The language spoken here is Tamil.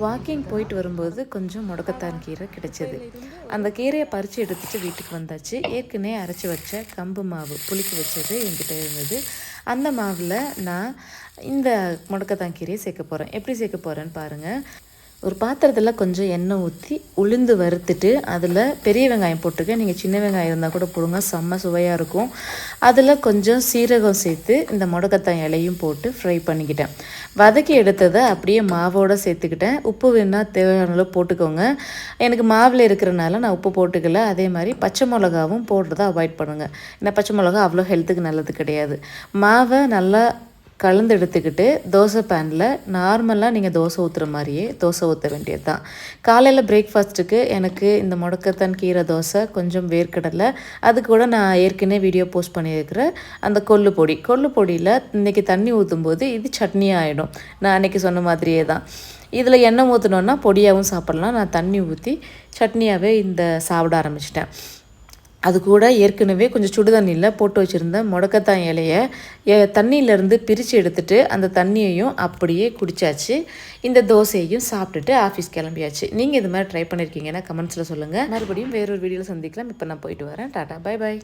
வாக்கிங் போயிட்டு வரும்போது கொஞ்சம் முடக்கத்தான் கீரை கிடைச்சது. அந்த கீரையை பறித்து எடுத்துட்டு வீட்டுக்கு வந்தாச்சு. ஏற்கனவே அரைச்சி வச்ச கம்பு மாவு புளிக்க வச்சது என்கிட்ட இருந்தது. அந்த மாவில் நான் இந்த முடக்கத்தான் கீரையை சேர்க்க போகிறேன் எப்படி சேர்க்க போகிறேன்னு பாருங்கள் ஒரு பாத்திரத்தில் கொஞ்சம் எண்ணெய் ஊற்றி உளுந்து வறுத்துட்டு அதில் பெரிய வெங்காயம் போட்டுக்க. நீங்கள் சின்ன வெங்காயம் இருந்தால் கூட போடுங்க. செம்ம சுவையாக இருக்கும். அதில் கொஞ்சம் சீரகம் சேர்த்து இந்த முடக்கத்தான் இலையும் போட்டு ஃப்ரை பண்ணிக்கிட்டேன். வதக்கி எடுத்ததை அப்படியே மாவோடு சேர்த்துக்கிட்டேன். உப்பு வேணால் தேவையான போட்டுக்கோங்க. எனக்கு மாவில் இருக்கிறனால நான் உப்பு போட்டுக்கல. அதே மாதிரி பச்சை மிளகாவும் போடுறதை அவாய்ட் பண்ணுங்கள் இந்த பச்சை மிளகா அவ்வளோ ஹெல்த்துக்கு நல்லது கிடையாது. மாவை நல்லா கலந்து எடுத்துக்கிட்டு தோசை பேனில் நார்மலாக நீங்கள் தோசை ஊற்றுற மாதிரியே தோசை ஊற்ற வேண்டியது தான் காலையில் பிரேக்ஃபாஸ்ட்டுக்கு எனக்கு இந்த முடக்கத்தான் கீரை தோசை கொஞ்சம் வேர்க்கடலை அது கூட நான் ஏற்கனவே வீடியோ போஸ்ட் பண்ணியிருக்கிற அந்த கொள்ளு பொடி. கொள்ளு பொடியில் இன்றைக்கி தண்ணி ஊற்றும்போது இது சட்னி ஆகிடும் நான் அன்றைக்கி சொன்ன மாதிரியே தான் இதில் எண்ணெய் ஊற்றினோன்னா பொடியாகவும் சாப்பிட்லாம். நான் தண்ணி ஊற்றி சட்னியாகவே இந்த சாப்பிட ஆரம்பிச்சிட்டேன். அது கூட ஏற்கனவே கொஞ்சம் சுடுதண்ணியில் போட்டு வச்சுருந்த முடக்கத்தான் இலையை தண்ணியிலேருந்து பிரித்து எடுத்துட்டு அந்த தண்ணியையும் அப்படியே குடிச்சாச்சு. இந்த தோசையையும் சாப்பிட்டுட்டு ஆஃபீஸ் கிளம்பியாச்சு. நீங்கள் இது மாதிரி ட்ரை பண்ணியிருக்கீங்கன்னா கமெண்ட்ஸில் சொல்லுங்கள் மறுபடியும் வேறொரு வீடியோவில் சந்திக்கலாம். இப்போ நான் போயிட்டு வரேன். டாட்டா பாய் பாய்